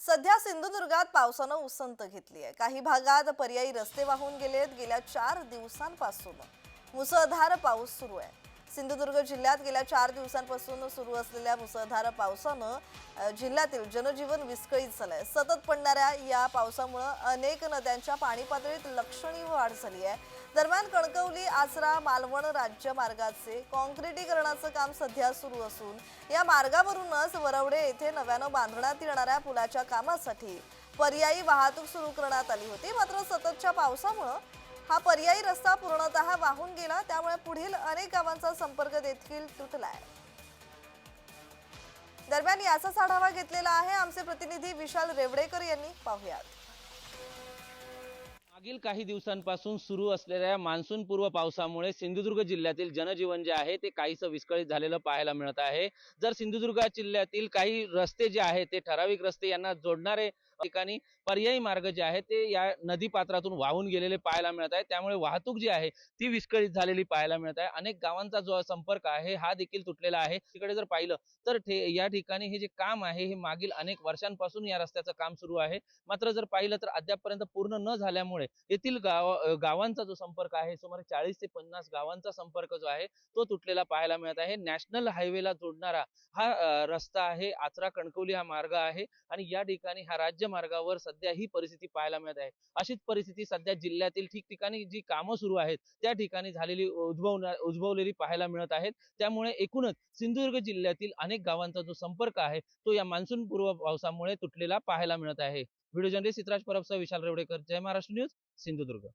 सध्या सिंधुदुर्गात पावसानं उसंत घेतली आहे. काही भागात पर्यायी रस्ते वाहून गेलेत. गेल्या चार दिवसांपासून मुसळधार पाऊस सुरू आहे. सिंधुदुर्ग जिल्ह्यात गेल्या चार दिवसांपासून सुरू असलेल्या मुसळधार पावसानं जिल्ह्यातील जनजीवन विस्कळीत झालंय सतत पडणाऱ्या या पावसामुळं अनेक नद्यांच्या पाणी पातळीत लक्षणीय वाढ झाली आहे. दरम्यान कणकवली आसरा मालवण राज्य मार्गाचे कॉन्क्रिटीकरणाचं काम सध्या सुरू असून या मार्गावरूनच वरवडे येथे नव्यानं बांधण्यात येणाऱ्या पुलाच्या कामासाठी पर्यायी वाहतूक सुरू करण्यात आली होती. मात्र सततच्या पावसामुळं हा पर्यायी रस्ता पूर्णतः वाहून गेला त्यामुळे पुढील अनेक गावांचा संपर्क देखील तुटलाय. दरम्यान याचाच आढावा घेतलेला आहे आमचे प्रतिनिधी विशाल रेवडेकर यांनी. पाहुयात. मागील काही दिवसांपासून सुरू असलेल्या मान्सून पूर्व पावसामुळे सिंधुदुर्ग जिल्ह्यातील जनजीवन जे आहे ते काहीसं विस्कळीत झालेलं पाहायला मिळत आहे. जर सिंधुदुर्ग जिल्ह्यातील काही रस्ते जे आहेत ते ठराविक रस्ते यांना जोडणारे ठिकाणी पर्यायी मार्ग जे आहेत ते या नदी पात्रातून वाहून गेलेले पाहायला मिळत आहे. त्यामुळे वाहतूक जी आहे ती विस्कळीत झालेली पाहायला मिळत आहे. अनेक गावांचा जो संपर्क आहे हा देखील तुटलेला आहे. तिकडे जर पाहिलं तर ठे या ठिकाणी हे जे काम आहे हे मागील अनेक वर्षांपासून या रस्त्याचं काम सुरू आहे. मात्र जर पाहिलं तर अद्यापपर्यंत पूर्ण न झाल्यामुळे येथील गाव गावांचा जो संपर्क आहे सुमारे चाळीस ते पन्नास गावांचा संपर्क जो आहे तो तुटलेला पाहायला मिळत आहे. नॅशनल हायवेला जोडणारा हा रस्ता आहे आचरा कणकवली हा मार्ग आहे आणि या ठिकाणी हा राज्य मार्गावर सध्या ही परिस्थिती पाहायला मिळत आहे. अशीच परिस्थिती सध्या जिल्ह्यातील ठिकठिकाणी जी कामं सुरू आहेत त्या ठिकाणी झालेली उद्भवणार उद्भवलेली पाहायला मिळत आहेत. त्यामुळे एकूणच सिंधुदुर्ग जिल्ह्यातील अनेक गावांचा जो संपर्क आहे तो या मान्सून पूर्व पावसामुळे तुटलेला पाहायला मिळत आहे. व्हिडिओ जर्नलिस्ट सिद्धराज परबसह विशाल रेवडेकर. जय महाराष्ट्र न्यूज सिंधुदुर्ग.